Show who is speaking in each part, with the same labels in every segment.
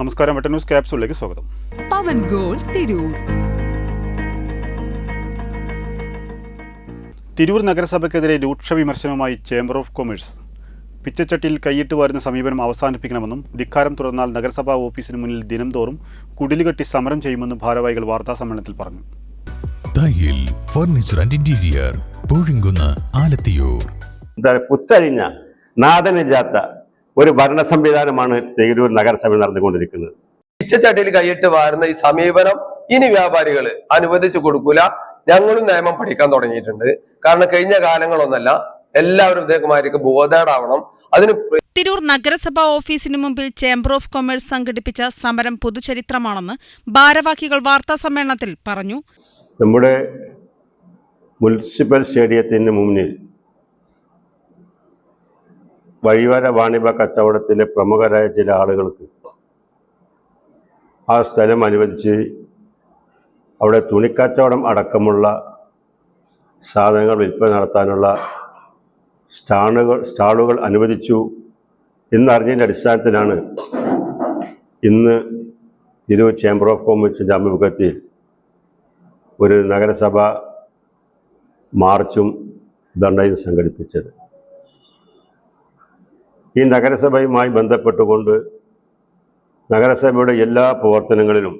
Speaker 1: നമസ്കാരം വെട്ട ന്യൂസ് ക്യാപ്സൂളിലേക്ക് സ്വാഗതം.
Speaker 2: പവൻ ഗോൾ തിരൂർ.
Speaker 1: തിരൂർ നഗരസഭയ്ക്കെതിരെ രൂക്ഷ വിമർശനവുമായി ചേംബർ ഓഫ് കൊമേഴ്സ്. പിച്ചച്ചട്ടിയിൽ കൈയിട്ട് വരുന്ന സമീപനം അവസാനിപ്പിക്കണമെന്നും ധിക്കാരം തുറന്നാൽ നഗരസഭാ ഓഫീസിന് മുന്നിൽ ദിനംതോറും കുടിലുകെട്ടി സമരം ചെയ്യുമെന്നും ഭാരവാഹികൾ വാർത്താസമ്മേളനത്തിൽ പറഞ്ഞു.
Speaker 3: Thayyil furniture and interior Poozhinkunnu Alathiyur.
Speaker 4: പുത്തരിഞ്ഞ നാഥനില്ലാത്ത ഒരു ഭരണ സംവിധാനമാണ് തിരൂർ നഗരസഭ നടന്നുകൊണ്ടിരിക്കുന്നത്.
Speaker 5: പിച്ചച്ചട്ടിയിൽ കൈയിട്ട് വാരുന്ന ഈ സമീപനം ഇനി വ്യാപാരികൾ അനുവദിച്ചു കൊടുക്കൂല. ഞങ്ങളും നിയമം പഠിക്കാൻ തുടങ്ങിയിട്ടുണ്ട്. കാരണം കഴിഞ്ഞ കാലങ്ങളൊന്നല്ല എല്ലാവരും ഇതേമാരിക്ക് ബോധേടാവണം. അതിന്
Speaker 6: തിരൂർ നഗരസഭാ ഓഫീസിന് മുമ്പിൽ ചേംബർ ഓഫ് കൊമേഴ്സ് സംഘടിപ്പിച്ച സമരം പൊതുചരിത്രമാണെന്ന് ഭാരവാഹികൾ വാർത്താ സമ്മേളനത്തിൽ പറഞ്ഞു.
Speaker 4: നമ്മുടെ മുനിസിപ്പൽ സ്റ്റേഡിയത്തിന് മുന്നിൽ വഴിവര വാണിഭ കച്ചവടത്തിലെ പ്രമുഖരായ ചില ആളുകൾക്ക് ആ സ്ഥലം അനുവദിച്ച് അവിടെ തുണിക്കച്ചവടം അടക്കമുള്ള സാധനങ്ങൾ വിൽപ്പന നടത്താനുള്ള സ്റ്റാളുകൾ സ്റ്റാളുകൾ അനുവദിച്ചു എന്നറിഞ്ഞതിന്റെ അടിസ്ഥാനത്തിലാണ് ഇന്ന് തിരൂർ ചേംബർ ഓഫ് കോമേഴ്സിന്റെ ആഭിമുഖ്യത്തിൽ ഒരു നഗരസഭ മാർച്ചും ദണ്ഡയും സംഘടിപ്പിച്ചത്. ഈ നഗരസഭയുമായി ബന്ധപ്പെട്ടുകൊണ്ട് നഗരസഭയുടെ എല്ലാ പ്രവർത്തനങ്ങളിലും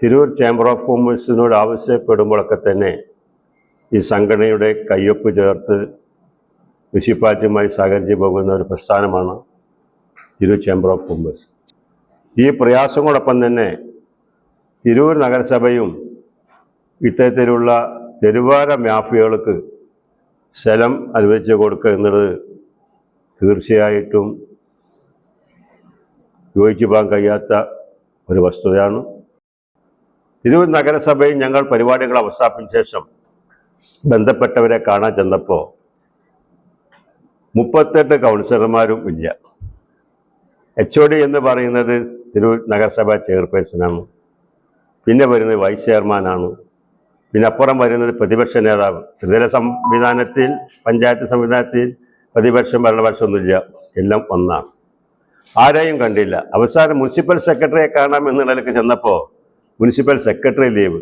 Speaker 4: തിരൂർ ചേംബർ ഓഫ് കോമേഴ്സിനോട് ആവശ്യപ്പെടുമ്പോഴൊക്കെ തന്നെ ഈ സംഘടനയുടെ കയ്യൊപ്പ് ചേർത്ത് മുനിസിപ്പാലിറ്റിയുമായി സഹകരിച്ച് പോകുന്ന ഒരു പ്രസ്ഥാനമാണ് തിരൂർ ചേംബർ ഓഫ് കോമേഴ്സ്. ഈ പ്രയാസങ്ങളോടൊപ്പം തന്നെ തിരൂർ നഗരസഭയും ഇത്തരത്തിലുള്ള തെരുവാര മാഫിയകൾക്ക് സ്ഥലം അനുവദിച്ച് കൊടുക്കുക എന്നുള്ളത് തീർച്ചയായിട്ടും യോജിച്ചു പോകാൻ കഴിയാത്ത ഒരു വസ്തുതയാണ്. തിരൂർ നഗരസഭയിൽ ഞങ്ങൾ പരിപാടികൾ അവസാപ്പിന് ശേഷം ബന്ധപ്പെട്ടവരെ കാണാൻ ചെന്നപ്പോൾ മുപ്പത്തെട്ട് കൗൺസിലർമാരും ഇല്ല. എച്ച് ഒ ഡി എന്ന് പറയുന്നത് തിരൂർ നഗരസഭ ചെയർപേഴ്സണാണ്. പിന്നെ വരുന്നത് വൈസ് ചെയർമാനാണ്. പിന്നെ അപ്പുറം വരുന്നത് പ്രതിപക്ഷ നേതാവ്. ത്രിതല സംവിധാനത്തിൽ പഞ്ചായത്ത് സംവിധാനത്തിൽ പ്രതിപക്ഷം ഭരണപക്ഷമൊന്നുമില്ല. എല്ലാം ഒന്നാണ്. ആരെയും കണ്ടില്ല. അവസാനം മുനിസിപ്പൽ സെക്രട്ടറിയെ കാണാം എന്നുള്ളതിലേക്ക് ചെന്നപ്പോൾ മുനിസിപ്പൽ സെക്രട്ടറി ലീവ്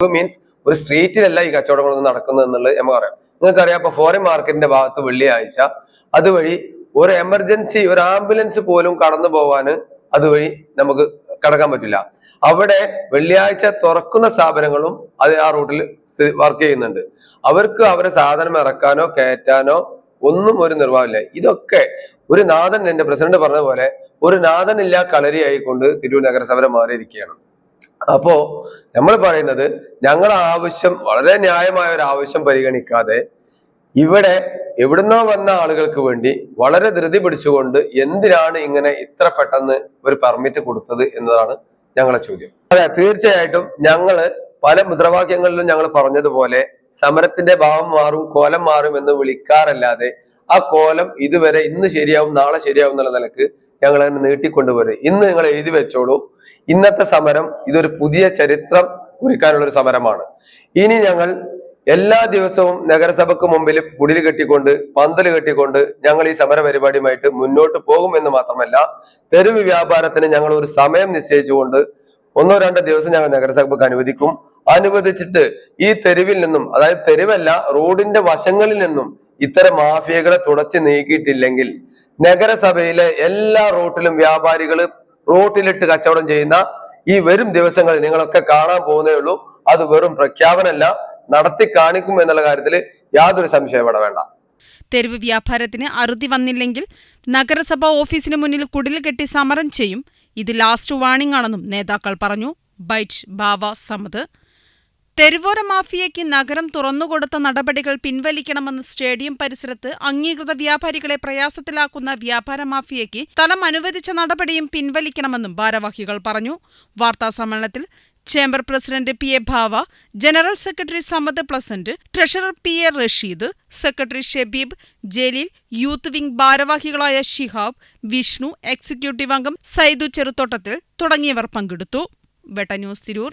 Speaker 5: മീൻസ് ഒരു സ്ട്രീറ്റിലല്ല ഈ കച്ചവടങ്ങളൊന്നും നടക്കുന്നത് എന്നുള്ളത് നമുക്ക് അറിയാം. നിങ്ങൾക്കറിയാം ഇപ്പൊ ഫോറിൻ മാർക്കറ്റിന്റെ ഭാഗത്ത് വെള്ളിയാഴ്ച അതുവഴി ഒരു എമർജൻസി ഒരു ആംബുലൻസ് പോലും കടന്നു പോവാന് അതുവഴി നമുക്ക് കടക്കാൻ പറ്റില്ല. അവിടെ വെള്ളിയാഴ്ച തുറക്കുന്ന സ്ഥാപനങ്ങളും അത് ആ റൂട്ടിൽ വർക്ക് ചെയ്യുന്നുണ്ട്. അവർക്ക് അവരെ സാധനം ഇറക്കാനോ കയറ്റാനോ ഒന്നും ഒരു നിർവാഹമില്ല. ഇതൊക്കെ ഒരു നാഥൻ എന്റെ പ്രസിഡന്റ് പറഞ്ഞ പോലെ ഒരു നാഥനില്ല കളരിയായിക്കൊണ്ട് തിരൂർ നഗരസഭ മാറിയിരിക്കുകയാണ്. അപ്പോ നമ്മൾ പറയുന്നത് ഞങ്ങൾ ആവശ്യം വളരെ ന്യായമായ ഒരു ആവശ്യം പരിഗണിക്കാതെ ഇവിടെ എവിടുന്നോ വന്ന ആളുകൾക്ക് വേണ്ടി വളരെ ധൃതി പിടിച്ചുകൊണ്ട് എന്തിനാണ് ഇങ്ങനെ ഇത്ര പെട്ടെന്ന് ഒരു പെർമിറ്റ് കൊടുത്തത് എന്നതാണ് ഞങ്ങളെ ചോദ്യം. അതെ തീർച്ചയായിട്ടും ഞങ്ങൾ പല മുദ്രാവാക്യങ്ങളിലും ഞങ്ങൾ പറഞ്ഞതുപോലെ സമരത്തിന്റെ ഭാവം മാറും കോലം മാറും എന്ന് വിളിക്കാറല്ലാതെ ആ കോലം ഇതുവരെ ഇന്ന് ശരിയാവും നാളെ ശരിയാവും എന്നുള്ള നിലയ്ക്ക് ഞങ്ങൾ അങ്ങനെ നീട്ടിക്കൊണ്ടുപോരെ ഇന്ന് നിങ്ങൾ എഴുതി വെച്ചോളൂ ഇന്നത്തെ സമരം ഇതൊരു പുതിയ ചരിത്രം കുറിക്കാനുള്ള ഒരു സമരമാണ്. ഇനി ഞങ്ങൾ എല്ലാ ദിവസവും നഗരസഭക്ക് മുമ്പിൽ കുടിൽ കെട്ടിക്കൊണ്ട് പന്തൽ കെട്ടിക്കൊണ്ട് ഞങ്ങൾ ഈ സമര പരിപാടിയുമായിട്ട് മുന്നോട്ട് പോകും എന്ന് മാത്രമല്ല തെരുവ് വ്യാപാരത്തിന് ഞങ്ങൾ ഒരു സമയം നിശ്ചയിച്ചുകൊണ്ട് ഒന്നോ രണ്ടോ ദിവസം ഞങ്ങൾ നഗരസഭയ്ക്ക് അനുവദിക്കും. അനുവദിച്ചിട്ട് ഈ തെരുവിൽ നിന്നും അതായത് തെരുവല്ല റോഡിന്റെ വശങ്ങളിൽ നിന്നും ഇത്തരം മാഫിയകളെ തുടച്ചു നീക്കിയിട്ടില്ലെങ്കിൽ നഗരസഭയിലെ എല്ലാ റോട്ടിലും വ്യാപാരികൾ റോട്ടിലിട്ട് കച്ചവടം ചെയ്യുന്ന ഈ വരും ദിവസങ്ങളിൽ നിങ്ങളൊക്കെ കാണാൻ പോകുന്നേ ഉള്ളൂ. അത് വെറും പ്രഖ്യാപനമല്ല നടത്തി കാണിക്കും എന്നുള്ള കാര്യത്തിൽ യാതൊരു സംശയം ഇവിടെ വേണ്ട.
Speaker 6: തെരുവ് വ്യാപാരത്തിന് അറുതി വന്നില്ലെങ്കിൽ നഗരസഭാ ഓഫീസിന് മുന്നിൽ കുടിൽ കെട്ടി സമരം ചെയ്യും. ഇത് ലാസ്റ്റ് വാണിംഗ് ആണെന്നും നേതാക്കൾ പറഞ്ഞു. ബൈറ്റ് ബാവ സമദ്. തെരുവോര മാഫിയയ്ക്ക് നഗരം തുറന്നുകൊടുത്ത നടപടികൾ പിൻവലിക്കണമെന്ന് സ്റ്റേഡിയം പരിസരത്ത് അംഗീകൃത വ്യാപാരികളെ പ്രയാസത്തിലാക്കുന്ന വ്യാപാര മാഫിയയ്ക്ക് സ്ഥലം അനുവദിച്ച നടപടിയും പിൻവലിക്കണമെന്നും ഭാരവാഹികൾ പറഞ്ഞു. വാർത്താ സമ്മേളനത്തിൽ chamber president P A Bava general secretary Samad pleasant treasurer P A Rasheed secretary Shebeeb Jaleel youth wing ഭാരവാഹികളായ ഷിഹാബ് വിഷ്ണു എക്സിക്യൂട്ടീവ് അംഗം സൈദു ചെറുത്തോട്ടത്തിൽ തുടങ്ങിയവർ പങ്കെടുത്തു. വെട്ട ന്യൂസ് തിരൂർ.